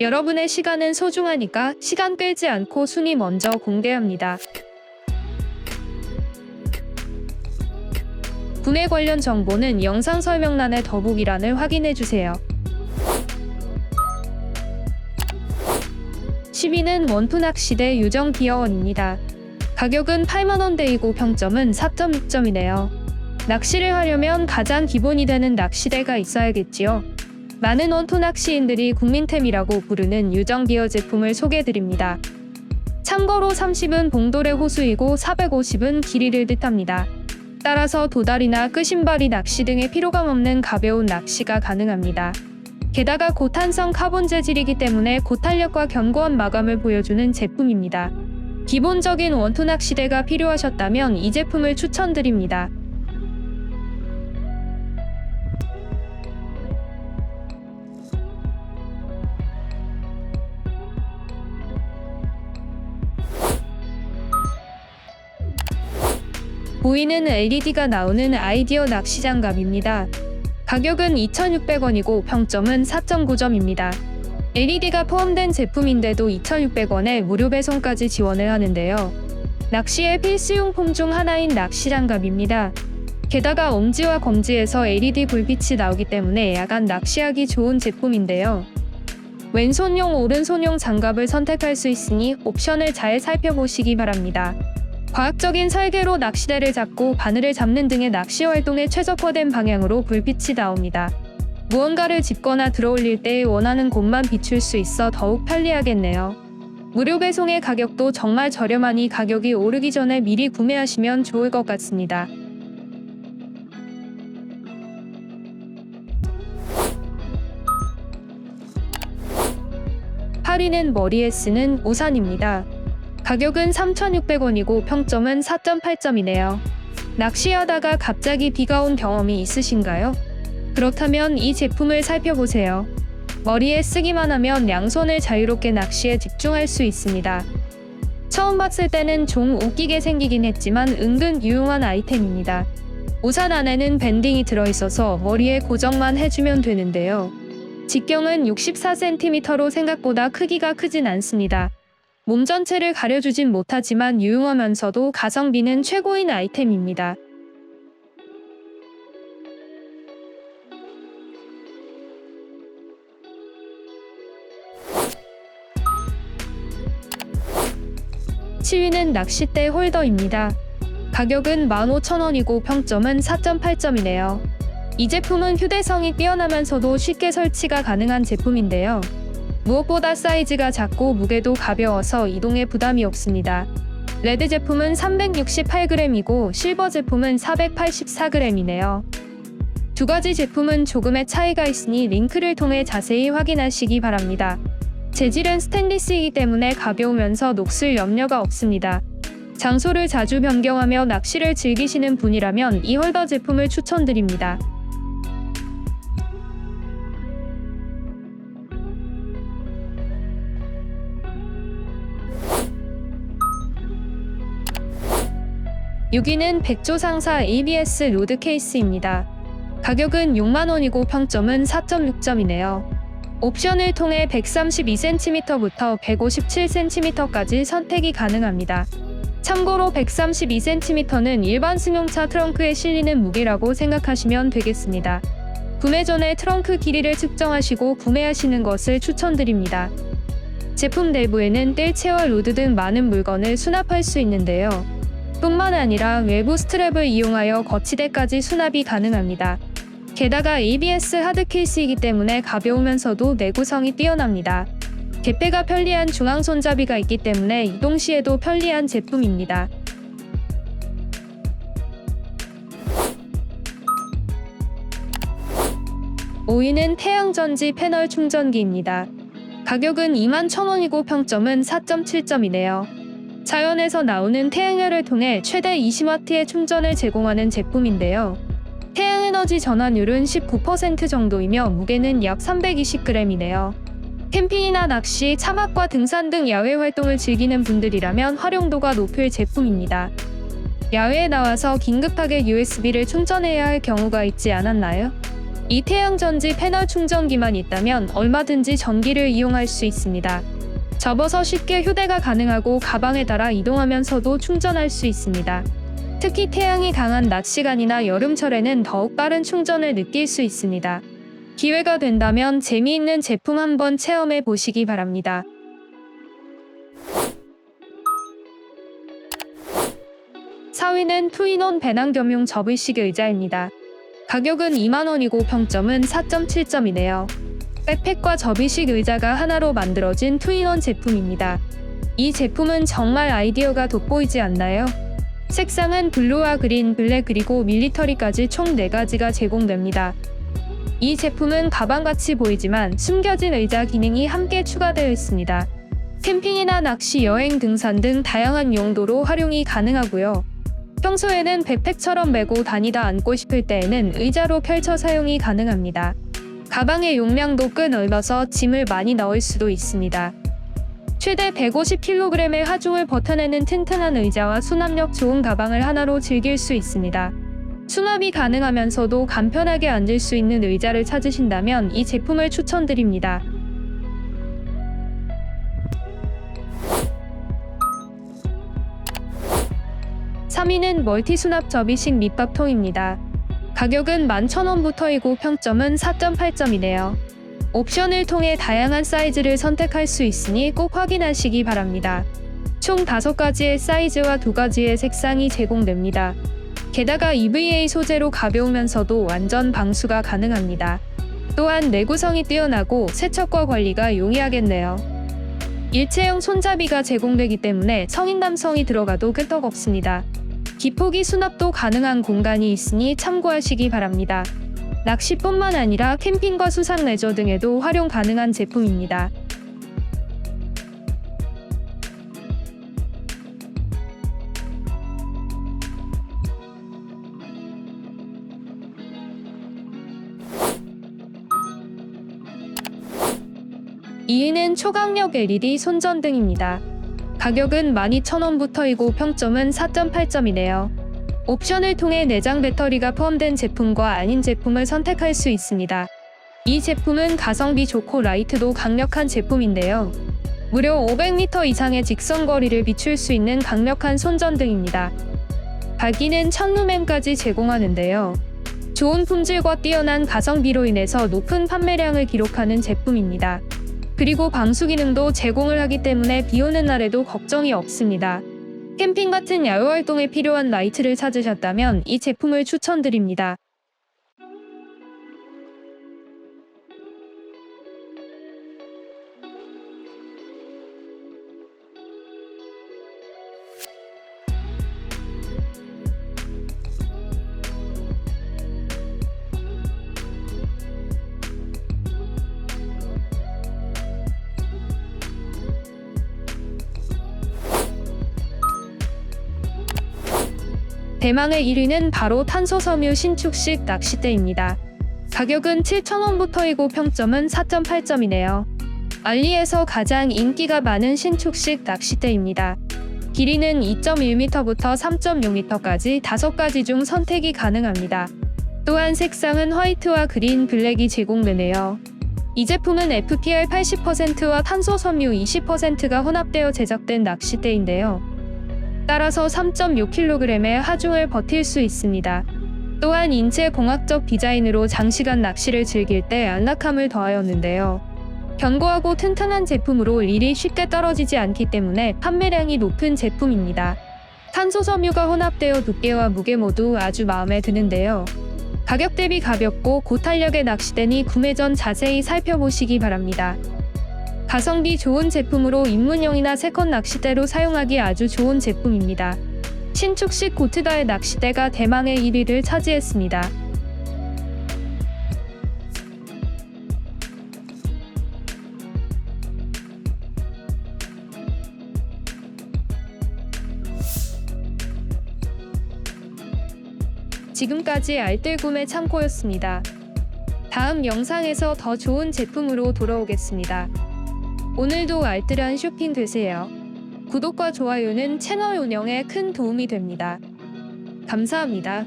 여러분의 시간은 소중하니까 시간 끌지 않고 순위 먼저 공개합니다. 구매 관련 정보는 영상 설명란의 더보기란을 확인해 주세요. 10위는 원투 낚시대 유정 기어원입니다. 가격은 8만원대이고 평점은 4.6점이네요. 낚시를 하려면 가장 기본이 되는 낚시대가 있어야겠지요. 많은 원투 낚시인들이 국민템이라고 부르는 유정 기어 제품을 소개해드립니다. 참고로 30은 봉돌의 호수이고 450은 길이를 뜻합니다. 따라서 도다리나 끄신바리 낚시 등의 피로감 없는 가벼운 낚시가 가능합니다. 게다가 고탄성 카본 재질이기 때문에 고탄력과 견고한 마감을 보여주는 제품입니다. 기본적인 원투 낚시대가 필요하셨다면 이 제품을 추천드립니다. 보이는 LED가 나오는 아이디어 낚시 장갑입니다. 가격은 2,600원이고 평점은 4.9점입니다. LED가 포함된 제품인데도 2,600원에 무료 배송까지 지원을 하는데요. 낚시의 필수용품 중 하나인 낚시 장갑입니다. 게다가 엄지와 검지에서 LED 불빛이 나오기 때문에 야간 낚시하기 좋은 제품인데요. 왼손용, 오른손용 장갑을 선택할 수 있으니 옵션을 잘 살펴보시기 바랍니다. 과학적인 설계로 낚시대를 잡고 바늘을 잡는 등의 낚시 활동에 최적화된 방향으로 불빛이 나옵니다. 무언가를 짚거나 들어올릴 때 원하는 곳만 비출 수 있어 더욱 편리하겠네요. 무료 배송의 가격도 정말 저렴하니 가격이 오르기 전에 미리 구매하시면 좋을 것 같습니다. 파리는 머리에 쓰는 우산입니다. 가격은 3,600원이고 평점은 4.8점이네요. 낚시하다가 갑자기 비가 온 경험이 있으신가요? 그렇다면 이 제품을 살펴보세요. 머리에 쓰기만 하면 양손을 자유롭게 낚시에 집중할 수 있습니다. 처음 봤을 때는 좀 웃기게 생기긴 했지만 은근 유용한 아이템입니다. 우산 안에는 밴딩이 들어있어서 머리에 고정만 해주면 되는데요. 직경은 64cm로 생각보다 크기가 크진 않습니다. 몸 전체를 가려주진 못하지만 유용하면서도 가성비는 최고인 아이템입니다. 치위는 낚싯대 홀더입니다. 가격은 15,000원이고 평점은 4.8점이네요. 이 제품은 휴대성이 뛰어나면서도 쉽게 설치가 가능한 제품인데요. 무엇보다 사이즈가 작고 무게도 가벼워서 이동에 부담이 없습니다. 레드 제품은 368g이고 실버 제품은 484g이네요. 두 가지 제품은 조금의 차이가 있으니 링크를 통해 자세히 확인하시기 바랍니다. 재질은 스테인리스이기 때문에 가벼우면서 녹슬 염려가 없습니다. 장소를 자주 변경하며 낚시를 즐기시는 분이라면 이 홀더 제품을 추천드립니다. 6위는 백조상사 ABS 로드 케이스입니다. 가격은 6만원이고 평점은 4.6점이네요. 옵션을 통해 132cm부터 157cm까지 선택이 가능합니다. 참고로 132cm는 일반 승용차 트렁크에 실리는 무게라고 생각하시면 되겠습니다. 구매 전에 트렁크 길이를 측정하시고 구매하시는 것을 추천드립니다. 제품 내부에는 뜰채와 로드 등 많은 물건을 수납할 수 있는데요. 뿐만 아니라 외부 스트랩을 이용하여 거치대까지 수납이 가능합니다. 게다가 ABS 하드 케이스이기 때문에 가벼우면서도 내구성이 뛰어납니다. 개폐가 편리한 중앙 손잡이가 있기 때문에 이동 시에도 편리한 제품입니다. 오위는 태양전지 패널 충전기입니다. 가격은 21,000원이고 평점은 4.7점이네요. 자연에서 나오는 태양열을 통해 최대 20W의 충전을 제공하는 제품인데요. 태양에너지 전환율은 19% 정도이며 무게는 약 320g이네요. 캠핑이나 낚시, 차박과 등산 등 야외 활동을 즐기는 분들이라면 활용도가 높을 제품입니다. 야외에 나와서 긴급하게 USB를 충전해야 할 경우가 있지 않았나요? 이 태양전지 패널 충전기만 있다면 얼마든지 전기를 이용할 수 있습니다. 접어서 쉽게 휴대가 가능하고 가방에 달아 이동하면서도 충전할 수 있습니다. 특히 태양이 강한 낮 시간이나 여름철에는 더욱 빠른 충전을 느낄 수 있습니다. 기회가 된다면 재미있는 제품 한번 체험해 보시기 바랍니다. 4위는 투인원 배낭 겸용 접이식 의자입니다. 가격은 2만원이고 평점은 4.7점이네요. 백팩과 접이식 의자가 하나로 만들어진 투인원 제품입니다. 이 제품은 정말 아이디어가 돋보이지 않나요? 색상은 블루와 그린, 블랙 그리고 밀리터리까지 총 4가지가 제공됩니다. 이 제품은 가방같이 보이지만 숨겨진 의자 기능이 함께 추가되어 있습니다. 캠핑이나 낚시, 여행, 등산 등 다양한 용도로 활용이 가능하고요. 평소에는 백팩처럼 메고 다니다 앉고 싶을 때에는 의자로 펼쳐 사용이 가능합니다. 가방의 용량도 꽤 넓어서 짐을 많이 넣을 수도 있습니다. 최대 150kg의 하중을 버텨내는 튼튼한 의자와 수납력 좋은 가방을 하나로 즐길 수 있습니다. 수납이 가능하면서도 간편하게 앉을 수 있는 의자를 찾으신다면 이 제품을 추천드립니다. 삼위는 멀티 수납 접이식 밑밥통입니다. 가격은 11,000원부터이고 평점은 4.8점이네요. 옵션을 통해 다양한 사이즈를 선택할 수 있으니 꼭 확인하시기 바랍니다. 총 5가지의 사이즈와 2가지의 색상이 제공됩니다. 게다가 EVA 소재로 가벼우면서도 완전 방수가 가능합니다. 또한 내구성이 뛰어나고 세척과 관리가 용이하겠네요. 일체형 손잡이가 제공되기 때문에 성인 남성이 들어가도 끄떡없습니다. 기폭이 수납도 가능한 공간이 있으니 참고하시기 바랍니다. 낚시뿐만 아니라 캠핑과 수상 레저 등에도 활용 가능한 제품입니다. 이위는 초강력 LED 손전등입니다. 가격은 12,000원부터이고 평점은 4.8점이네요. 옵션을 통해 내장 배터리가 포함된 제품과 아닌 제품을 선택할 수 있습니다. 이 제품은 가성비 좋고 라이트도 강력한 제품인데요. 무려 500m 이상의 직선 거리를 비출 수 있는 강력한 손전등입니다. 밝기는 1000루멘까지 제공하는데요. 좋은 품질과 뛰어난 가성비로 인해서 높은 판매량을 기록하는 제품입니다. 그리고 방수 기능도 제공을 하기 때문에 비 오는 날에도 걱정이 없습니다. 캠핑 같은 야외 활동에 필요한 라이트를 찾으셨다면 이 제품을 추천드립니다. 대망의 1위는 바로 탄소섬유 신축식 낚싯대입니다. 가격은 7,000원부터이고 평점은 4.8점이네요. 알리에서 가장 인기가 많은 신축식 낚싯대입니다. 길이는 2.1m부터 3.6m까지 5가지 중 선택이 가능합니다. 또한 색상은 화이트와 그린, 블랙이 제공되네요. 이 제품은 FPL 80%와 탄소 섬유 20%가 혼합되어 제작된 낚싯대인데요. 따라서 3.6kg의 하중을 버틸 수 있습니다. 또한 인체 공학적 디자인으로 장시간 낚시를 즐길 때 안락함을 더하였는데요. 견고하고 튼튼한 제품으로 일이 쉽게 떨어지지 않기 때문에 판매량이 높은 제품입니다. 탄소 섬유가 혼합되어 두께와 무게 모두 아주 마음에 드는데요. 가격 대비 가볍고 고탄력의 낚시대니 구매 전 자세히 살펴보시기 바랍니다. 가성비 좋은 제품으로 입문용이나 세컨 낚싯대로 사용하기 아주 좋은 제품입니다. 신축식 고트다의 낚싯대가 대망의 1위를 차지했습니다. 지금까지 알뜰 구매 창고였습니다. 다음 영상에서 더 좋은 제품으로 돌아오겠습니다. 오늘도 알뜰한 쇼핑 되세요. 구독과 좋아요는 채널 운영에 큰 도움이 됩니다. 감사합니다.